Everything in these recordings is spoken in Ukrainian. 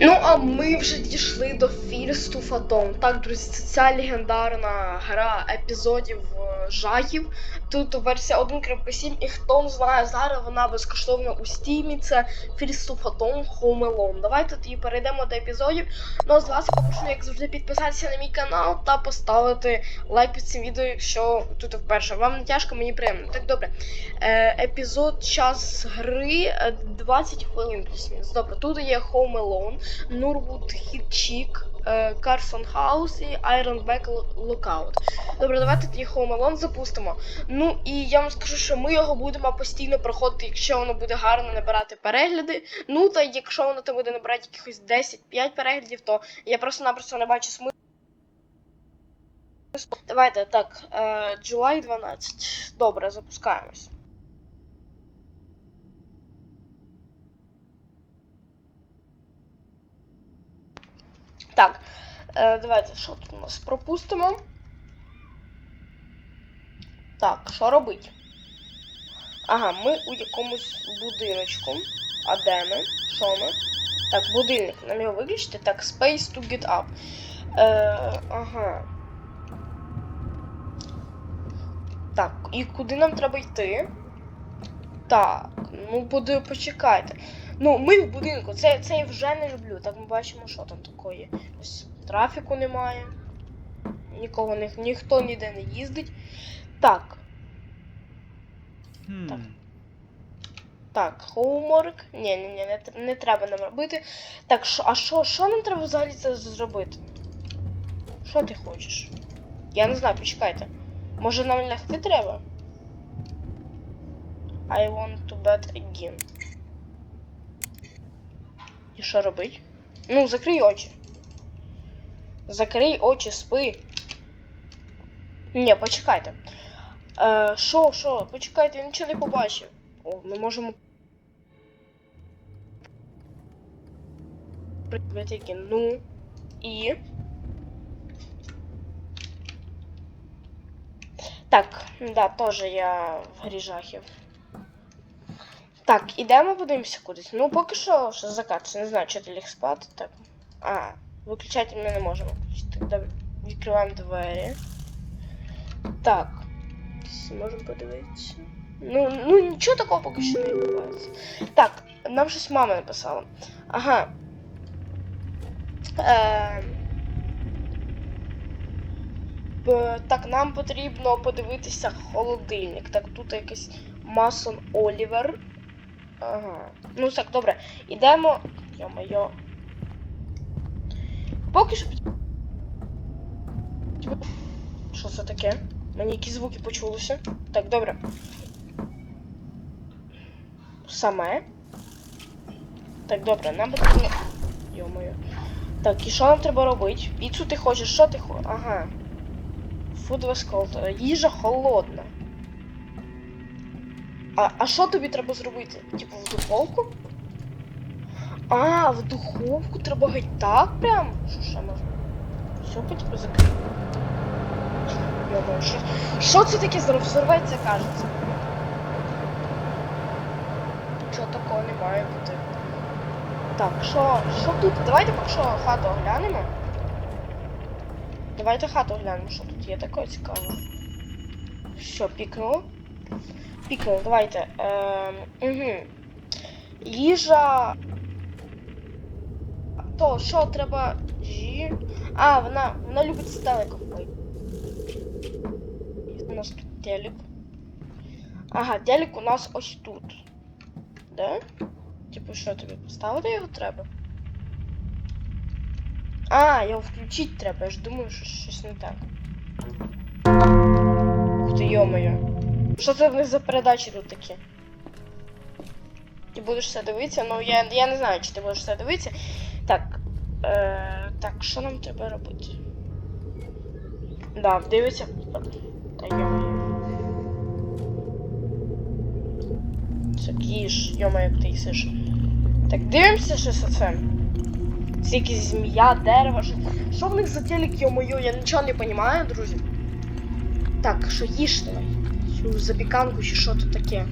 Ну, а ми вже дійшли до Фірсту Фатом. Так, друзі, це ця легендарна гра епізодів е, жахів. Тут версія 1.7, і хто знає, зараз вона безкоштовна у стімі. Це Home Alone. Давайте тоді перейдемо до епізодів. Ну, а з вас попрошу, як завжди, підписатися на мій канал та поставити лайк під цим відео, якщо тут вперше. Вам не тяжко, мені приємно. Так, добре. Е, епізод час гри е, 20 хвилин плюс-мінус. Добре, тут є Home. Нурвуд Хітчік, Карсон Хаус і Iron Back Lookout. Добре, давайте тоді Home Alone запустимо. Ну і я вам скажу, що ми його будемо постійно проходити, якщо воно буде гарно набирати перегляди. Ну та якщо воно там буде набирати якихось 10-5 переглядів, то я просто-напросто не бачу смислу. Давайте так, е, July 12. Добре, запускаємось. Так, е, давайте що тут у нас пропустимо. Так, що робить? Ага, ми у якомусь будиночку. А де ми? Що ми? Так, будинок. Нам його виключити. Так, Space to get up. Е, ага. Так, і куди нам треба йти? Так, ну буде, почекайте. Ну, ми в будинку, це, це я вже не люблю. Так ми бачимо, що там такое. Ось трафіку немає. Нікого ні, ніхто ніде не їздить. Так, Hmm. Так. так, хоумворк. Ні, ні, ні, не, не треба нам робити. Так, що, а що, що нам треба взагалі це зробити? Що ти хочеш? Я не знаю, почекайте. Може нам лягти треба? I want to bed again. І що робить? Ну, закрий очі. Закрий очі, спи. Ні, почекайте. Е, Що, що? Почекайте, я нічого не побачив. О, ми можемо. Прикрити ну і. Так, да, теж я в грі жахів. Так, ідемо подивимося кудись. Ну, поки що, що закат, не знаю, чи ти ліг спати. Так. А, виключати ми не можемо включити. Добре. Відкриваємо двері. Так. Можемо подивитися. Ну, ну нічого такого поки що не відбувається. Так, нам щось мама написала. Ага. Е... Так, нам потрібно подивитися холодильник. Так, тут якийсь Масон Олівер. Ага. Ну так, добре. Ідемо. Йо-моє. Поки що. Що це таке? Мені якісь звуки почулися. Так, добре. Саме. Так, добре, нам потрібно. Йо-моє. Так, і що нам треба робити? Піцу ти хочеш, що ти хочеш? Ага. Food was cold. Їжа холодна. А, а що тобі треба зробити? Типу в духовку? А, в духовку треба геть так прям? Що ще можна? Все, типу закрити. Що, що це таке взорветься, кажеться? Нічого такого не має бути. Так, що, що тут? Давайте поки що хату оглянемо. Давайте хату оглянемо, що тут є таке цікаве. Що, пікнуло? Пікнуло, давайте. Ем, угу. Їжа. То, що треба. Жі. А, вона, вона любить стелико впити. У нас тут телек. Ага, телек у нас ось тут. Да? Типу, що тобі поставити його треба? А, його включити треба, я ж думаю, що щось не так. Ух ти, йо-моє. Що це в них за передачі тут такі? Ти будеш все дивитися? Ну я, я не знаю, чи ти будеш все дивитися. Так. Е, так, що нам треба робити? Да, дивиться. Та йо-моє. Так їж, йома, як ти їсиш. Так дивимося, що це це. Це якась змія, дерево. Що, що в них за телек, йо-моє, я нічого не розумію, друзі. Так, що їж давай. Цю запіканку чи що тут таке.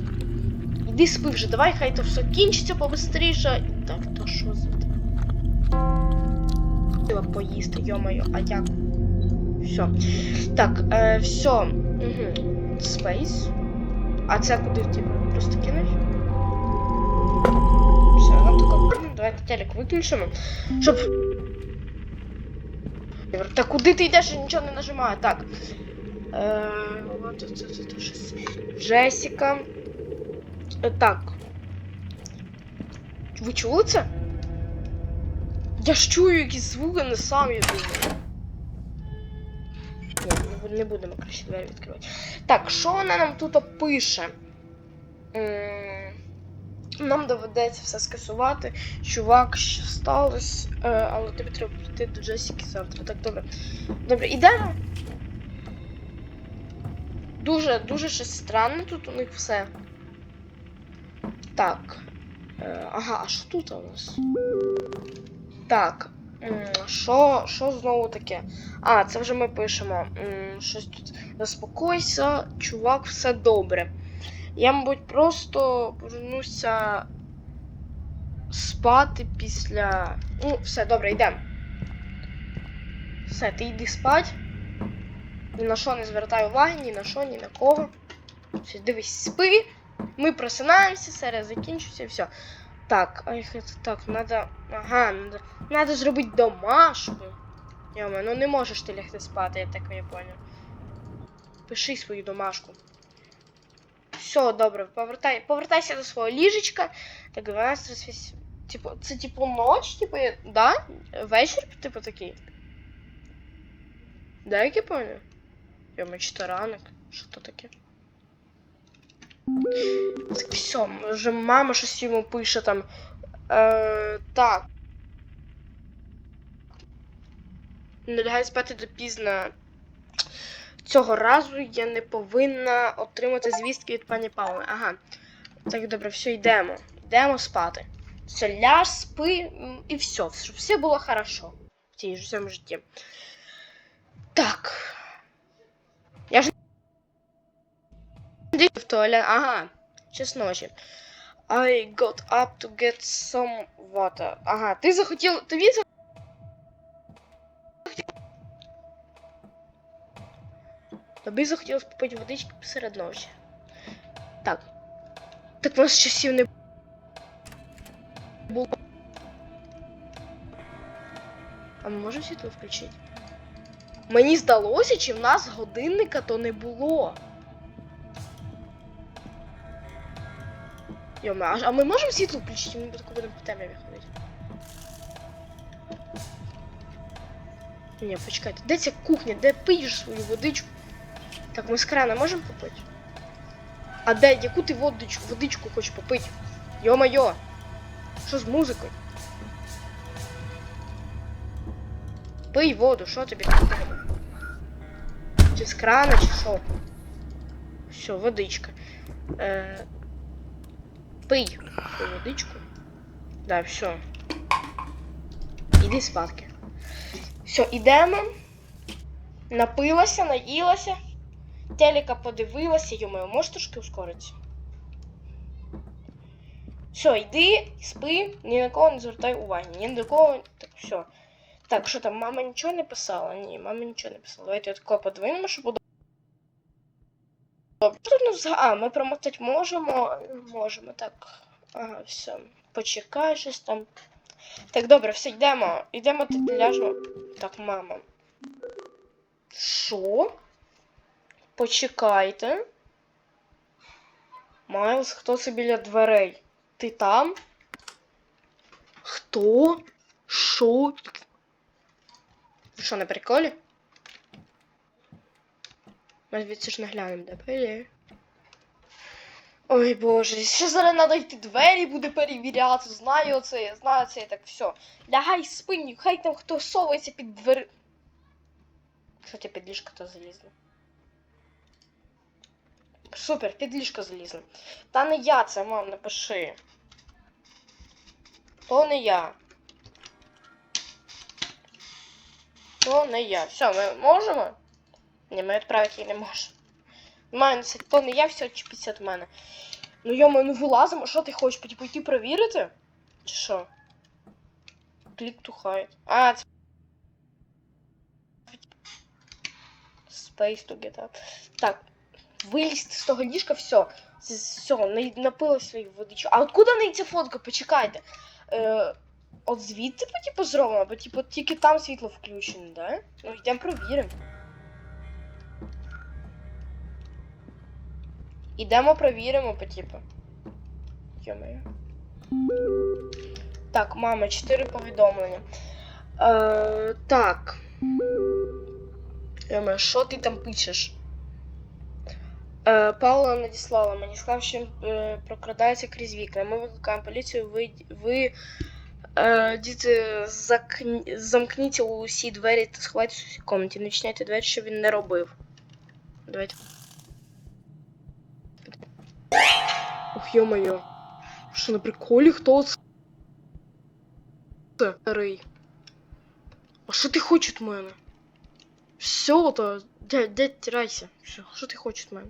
Іди спи вже, давай, хай то все кінчиться побистріше. Так, то що за. Хотіла поїсти, йо-моє, а як? Все. Так, е, все. Угу. Space. А це куди типу? Просто кинуть? Все, нам тако. Давайте телек виключимо. Щоб. Та куди ти йдеш, я нічого не нажимаю. Так. Джесіка. Е, Так. Ви чули? Я ж чую якісь звуки, не сам я думаю. Ні, не, будемо краще двері відкривати. Так, що вона нам тут пише? Нам доведеться все скасувати. Чувак, що сталося, е, але тобі треба прийти до Джесіки завтра. Так, добре. Добре, ідемо. Дуже, дуже щось странне тут у них все. Так. Е, ага, а що тут у нас? Так. Що, що знову таке? А, це вже ми пишемо. Щось тут. Заспокойся, чувак, все добре. Я, мабуть, просто повернуся спати після. Ну, все, добре, йдемо. Все, ти йди спать. Ні на що не звертай уваги, ні на що, ні на кого. Все, дивись, спи. Ми просинаємося, серія закінчується і все. Так, ай, так, надо. Ага, надо, надо зробити домашку. Йома, ну не можеш ти лягти спати, я так не понял. Пиши свою домашку. Все, добре, повертай, повертайся до свого ліжечка. Так, 12 Типу, це типу ноч, типу, да? Вечір, типу, такий. Да, як я понял? Йома, чи то ранок? Що таке? Так, все, вже мама щось йому пише там. Е, так. Не лягай спати допізно. Цього разу я не повинна отримати звістки від пані Павли. Ага. Так, добре, все, йдемо. Йдемо спати. Все, ляж, спи і все. Щоб все було хорошо в цій цьому житті. Так. Я ж не в туалет. Ага. Час ночі. I got up to get some water. Ага, ти захотів. Тобі захотів. Тобі захотілося попити водички посеред ночі. Так. Так у нас часів не було. А ми можемо світло включити? Мені здалося, чи в нас годинника то не було. Йома, а, а ми можемо світло включити? Ми тако будемо по темряві ходити. Ні, почекайте, де ця кухня? Де пиєш свою водичку? Так, ми з крана можемо попити? А де, яку ти водичку, водичку хочеш попити? Йо-майо! Що з музикою? Пий воду, що тобі там треба? Крана, чи що? Все, водичка. Е... Пий водичку. Да, все. Іди спадки. Все, ідемо. Напилася, наїлася. Телека подивилася, йомою, можеш трошки ускоритися? Все, йди, спи, ні на кого не звертай уваги, ні на кого. Так, все. Так, що там, мама нічого не писала? Ні, мама нічого не писала. Давайте тако подивимо, щоб Тут нас- А, ми промотати можемо. Можемо, так. Ага, все. Почекай щось там. Так, добре, все, йдемо. Йдемо, ляжемо. Так, мама. Що? Почекайте. Майлз, хто це біля дверей? Ти там? Хто? Що? Що, на приколі? Ми звідси ж не глянемо, де пилі. Ой боже, ще зараз треба йти двері буде перевіряти. Знаю це, я знаю це, так все. Лягай спині, хай там хто совається під двері. Кстати, під ліжко то залізли. Супер, під ліжко залізли. Та не я це, мам, напиши. То не я. То не я. Все, ми можемо? Ні, ми відправити її не можемо. Маю це то не я, все чіпиться від мене. Ну йомо, ну вилазимо, що ти хочеш? Типу йти перевірити? Чи що? To hide. А, це... Space to get up. Так. Вилізти з того ліжка, все. Все, напила свої водичку. А откуда не ця фотка? Почекайте. Е, от звідти по типу зроблено, бо типу тільки там світло включене, да? Ну йдемо провіримо. Ідемо провіримо, по типу. Йомаю. Так, мама, 4 повідомлення. Е, так. Йомаю, що ти там пишеш? Е, Паула надіслала мені, сказав, що він е, прокрадається крізь вікна. Ми викликаємо поліцію, ви, ви е, діти, закн... замкніть усі двері та сховайтесь у всій кімнаті. Не відчиняйте двері, щоб він не робив. Давайте. Ох, ё-моё. Що на приколі? Хто це? Старий. А що ти хочеш від мене? Все, то дядь, дядь, тирайся. Все, що ти хочеш від мене?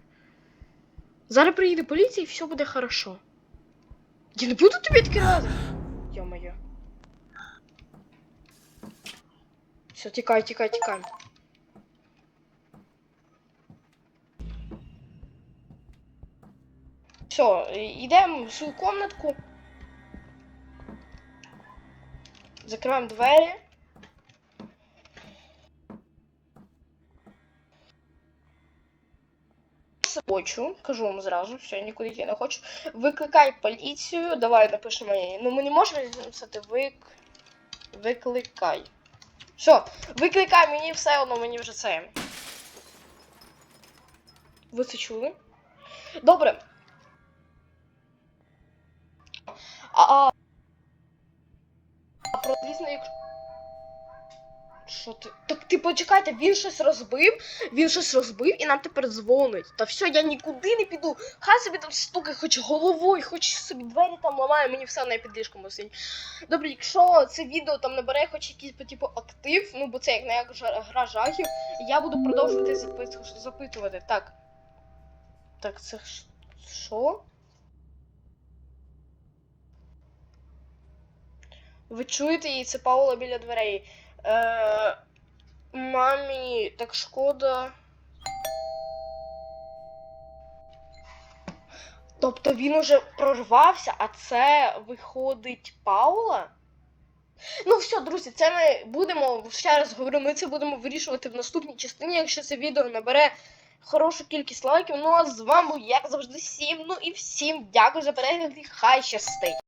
Зараз приїде поліція і все буде хорошо. Я не буду тобі відкривати. Ё-моё. Все, тікай, тікай, тікай. Все, йдемо в свою комнатку. Закриваємо двері. Хочу, кажу вам зразу, все, нікуди йти не хочу. Викликай поліцію, давай напишемо її. Ну ми не можемо написати вик... Викликай. Все, викликай, мені все одно, мені вже це. Ви це чули? Добре. А, а... про звісно, як... Що ти? Так ти почекайте, він щось розбив, він щось розбив і нам тепер дзвонить. Та все, я нікуди не піду. Хай собі там стукає, хоч головою, хоч собі двері там ламає, мені все на підліжкому сидить. Добре, якщо це відео там набере хоч якийсь типу актив, ну бо це як не як гра жахів, я буду продовжувати запитувати. Так. Так, це що? Ви чуєте її, це Паула біля дверей. Е, мамі так шкода. Тобто він уже прорвався, а це виходить Паула? Ну все, друзі, це ми будемо, ще раз говорю, ми це будемо вирішувати в наступній частині, якщо це відео набере хорошу кількість лайків. Ну а з вами, як завжди, всім, ну і всім дякую за перегляд і хай щастить!